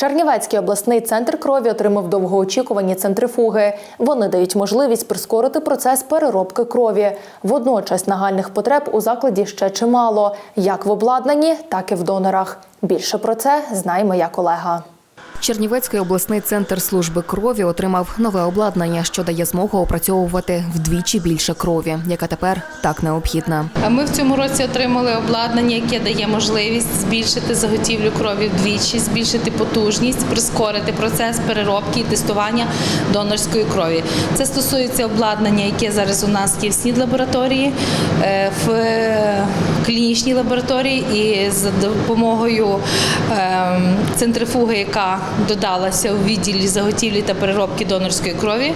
Чернівецький обласний центр крові отримав довгоочікувані центрифуги. Вони дають можливість прискорити процес переробки крові. Водночас нагальних потреб у закладі ще чимало, як в обладнанні, так і в донорах. Більше про це знає моя колега. Чернівецький обласний центр служби крові отримав нове обладнання, що дає змогу опрацьовувати вдвічі більше крові, яка тепер так необхідна. Ми в цьому році отримали обладнання, яке дає можливість збільшити заготівлю крові вдвічі, збільшити потужність, прискорити процес переробки і тестування донорської крові. Це стосується обладнання, яке зараз у нас є в снід лабораторії, е, клінічній лабораторії, і за допомогою ем, центрифуги, яка додалася у відділі заготівлі та переробки донорської крові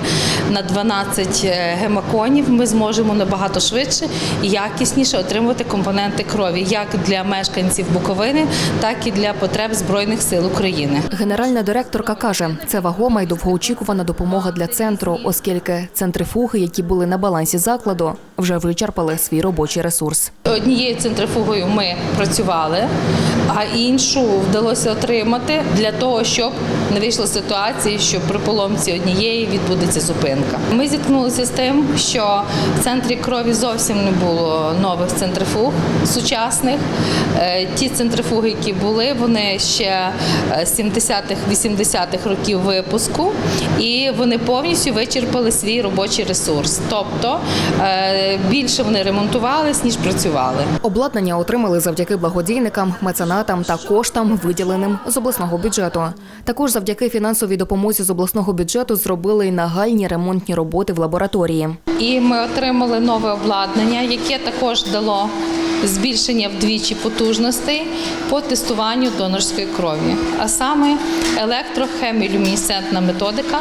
на 12 гемаконів, ми зможемо набагато швидше і якісніше отримувати компоненти крові як для мешканців Буковини, так і для потреб Збройних сил України. Генеральна директорка каже, це вагома і довгоочікувана допомога для центру, оскільки центрифуги, які були на балансі закладу, вже вичерпали свій робочий ресурс. Однією центрифугою ми працювали, а іншу вдалося отримати для того, щоб не вийшло ситуації, що при поломці однієї відбудеться зупинка. Ми зіткнулися з тим, що в центрі крові зовсім не було нових центрифуг сучасних. Е, Ті центрифуги, які були, вони ще е, з 70-х, 80-х років випуску, і вони повністю вичерпали свій робочий ресурс. Тобто е, більше вони ремонтувались, ніж працювали. Обладнання отримали завдяки благодійникам, меценатам та коштам, виділеним з обласного бюджету. Також завдяки фінансовій допомозі з обласного бюджету зробили й нагальні ремонтні роботи в лабораторії. І ми отримали нове обладнання, яке також дало збільшення вдвічі потужностей по тестуванню донорської крові. А саме електрохемілюмінесцентна методика.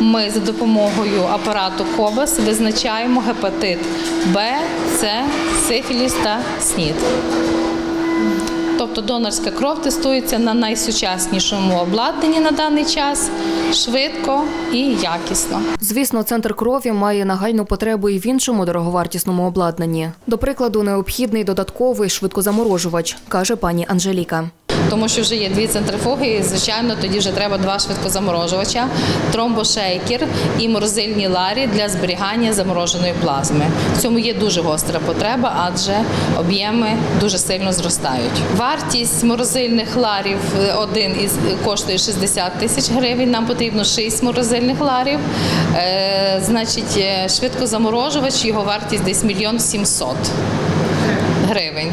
Ми за допомогою апарату КОБАС визначаємо гепатит Б, С, сифіліс та СНІД. Тобто донорська кров тестується на найсучаснішому обладнанні на даний час швидко і якісно. Звісно, центр крові має нагальну потребу і в іншому дороговартісному обладнанні. До прикладу, необхідний додатковий швидкозаморожувач, каже пані Анжеліка. Тому що вже є дві центрифуги, і звичайно, тоді вже треба два швидкозаморожувача, тромбошейкер і морозильні ларі для зберігання замороженої плазми. В цьому є дуже гостра потреба, адже об'єми дуже сильно зростають. Вартість морозильних ларів е, один із коштує 60 тисяч гривень. Нам потрібно 6 морозильних ларів. Е, значить, е, швидкозаморожувач, його вартість десь мільйон сімсот гривень.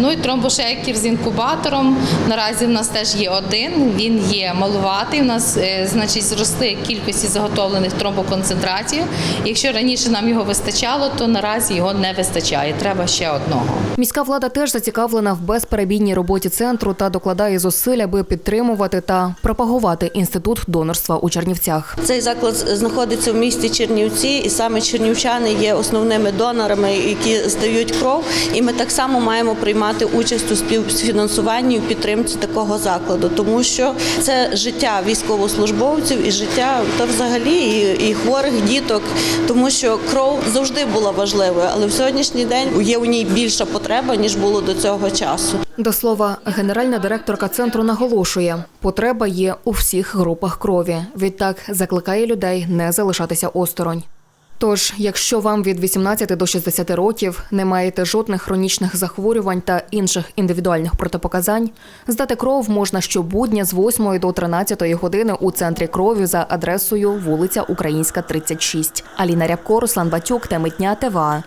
Ну і тромбошейкер з інкубатором. Наразі в нас теж є один. Він є малуватий. У нас е, значить зросли кількості заготовлених тромбоконцентратів. Якщо раніше нам його вистачало, то наразі його не вистачає. Треба ще одного. Міська влада теж зацікавлена в безперебійній роботі центру та докладає зусиль, аби підтримувати та пропагувати інститут донорства у Чернівцях. Цей заклад знаходиться в місті Чернівці, і саме чернівчани є основними донорами, які здають кров. І ми так само маємо приймати участь у співфінансуванні і підтримці такого закладу, тому що це життя військовослужбовців і життя та взагалі і, і хворих діток, тому що кров завжди була важливою, але в сьогоднішній день є у ній більша потреба ніж було до цього часу. До слова, генеральна директорка центру наголошує, потреба є у всіх групах крові. Відтак закликає людей не залишатися осторонь. Тож, якщо вам від 18 до 60 років не маєте жодних хронічних захворювань та інших індивідуальних протипоказань, здати кров можна щобудня з 8 до 13 години у центрі крові за адресою вулиця Українська, 36. Аліна Рябко, Руслан Батюк, Темитня, ТВА.